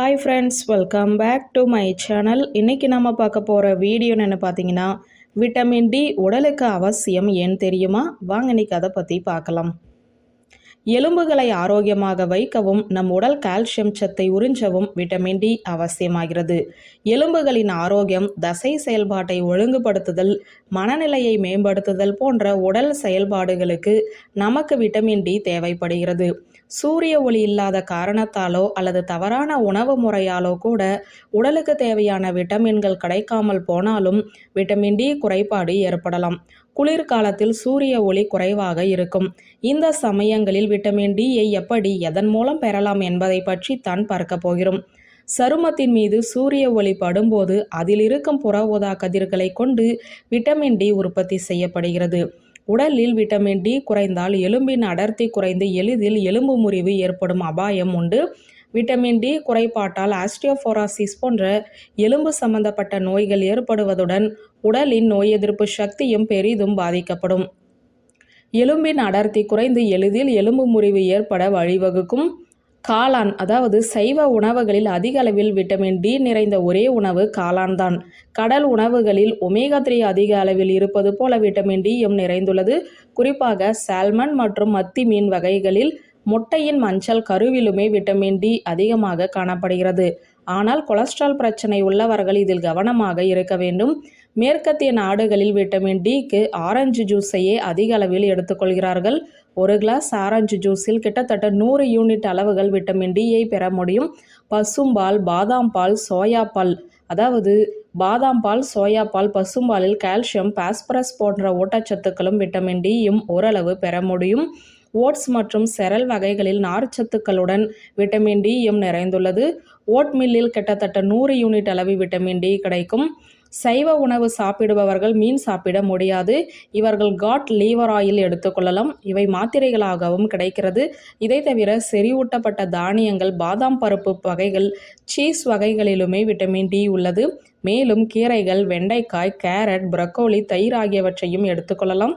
Hi friends welcome back to my channel இன்றைக்கி நம்ம பார்க்க போகிற வீடியோன்னு என்ன பார்த்தீங்கன்னா விட்டமின் டி உடலுக்கு அவசியம் ஏன் தெரியுமா? வாங்க இன்றைக்கி அதை பற்றி பார்க்கலாம். எலும்புகளை ஆரோக்கியமாக வைக்கவும் நம் உடல் கால்சியம் சத்தை உறிஞ்சவும் விட்டமின் டி அவசியமாகிறது. எலும்புகளின் ஆரோக்கியம் தசை செயல்பாட்டை ஒழுங்குபடுத்துதல் மனநிலையை மேம்படுத்துதல் போன்ற உடல் செயல்பாடுகளுக்கு நமக்கு விட்டமின் டி தேவைப்படுகிறது. சூரிய ஒளி இல்லாத காரணத்தாலோ அல்லது தவறான உணவு முறையாலோ கூட உடலுக்கு தேவையான விட்டமின்கள் கிடைக்காமல் போனாலும் விட்டமின் டி குறைபாடு ஏற்படலாம். குளிர்காலத்தில் சூரிய ஒளி குறைவாக இருக்கும். இந்த சமயங்களில் விட்டமின் டியை எப்படி எதன் மூலம் பெறலாம் என்பதை பற்றி தான் பார்க்க போகிறோம். சருமத்தின் மீது சூரிய ஒளி படும்போது அதில் இருக்கும் புற ஊதா கதிர்களை கொண்டு விட்டமின் டி உற்பத்தி செய்யப்படுகிறது. உடலில் விட்டமின் டி குறைந்தால் எலும்பின் அடர்த்தி குறைந்து எளிதில் எலும்பு முறிவு ஏற்படும் அபாயம் உண்டு. விட்டமின் டி குறைபாட்டால் ஆஸ்டியோஃபோராசிஸ் போன்ற எலும்பு சம்பந்தப்பட்ட நோய்கள் ஏற்படுவதுடன் உடலின் நோய் எதிர்ப்பு சக்தியும் பெரிதும் பாதிக்கப்படும். எலும்பின் அடர்த்தி குறைந்து எளிதில் எலும்பு முறிவு ஏற்பட வழிவகுக்கும். காளான் அதாவது சைவ உணவுகளில் அதிக அளவில் விட்டமின் டி நிறைந்த ஒரே உணவு காளான் தான். கடல் உணவுகளில் ஒமேகா த்ரீ அதிக அளவில் இருப்பது போல விட்டமின் டியும் நிறைந்துள்ளது. குறிப்பாக சால்மன் மற்றும் மத்தி மீன் வகைகளில் முட்டையின் மஞ்சள் கருவிலுமே விட்டமின் டி அதிகமாக காணப்படுகிறது. ஆனால் கொலஸ்ட்ரால் பிரச்சனை உள்ளவர்கள் இதில் கவனமாக இருக்க வேண்டும். மேற்கத்திய நாடுகளில் விட்டமின் டிக்கு ஆரஞ்சு ஜூஸையே அதிக அளவில் எடுத்துக்கொள்கிறார்கள். ஒரு கிளாஸ் ஆரஞ்சு ஜூஸில் கிட்டத்தட்ட நூறு யூனிட் அளவுகள் விட்டமின் டியை பெற முடியும். பசும்பால் பாதாம் பால் சோயா பால். அதாவது பாதாம் பால் சோயா பால் பசும்பாலில் கால்சியம் பாஸ்பரஸ் போன்ற ஊட்டச்சத்துக்களும் விட்டமின் டியும் ஓரளவு பெற முடியும். ஓட்ஸ் மற்றும் செரல் வகைகளில் நார்ச்சத்துக்களுடன் விட்டமின் டியும் நிறைந்துள்ளது. ஓட் மில்லில் கிட்டத்தட்ட நூறு யூனிட் அளவு விட்டமின் டி கிடைக்கும். சைவ உணவு சாப்பிடுபவர்கள் மீன் சாப்பிட முடியாது. இவர்கள் காட் லீவர் ஆயில் எடுத்துக்கொள்ளலாம் இவை மாத்திரைகளாகவும் கிடைக்கிறது. இதை தவிர செறிவூட்டப்பட்ட தானியங்கள் பாதாம் பருப்பு வகைகள் சீஸ் வகைகளிலுமே விட்டமின் டி உள்ளது. மேலும் கீரைகள் வெண்டைக்காய் கேரட் ப்ரக்கோலி தயிர் ஆகியவற்றையும் எடுத்துக்கொள்ளலாம்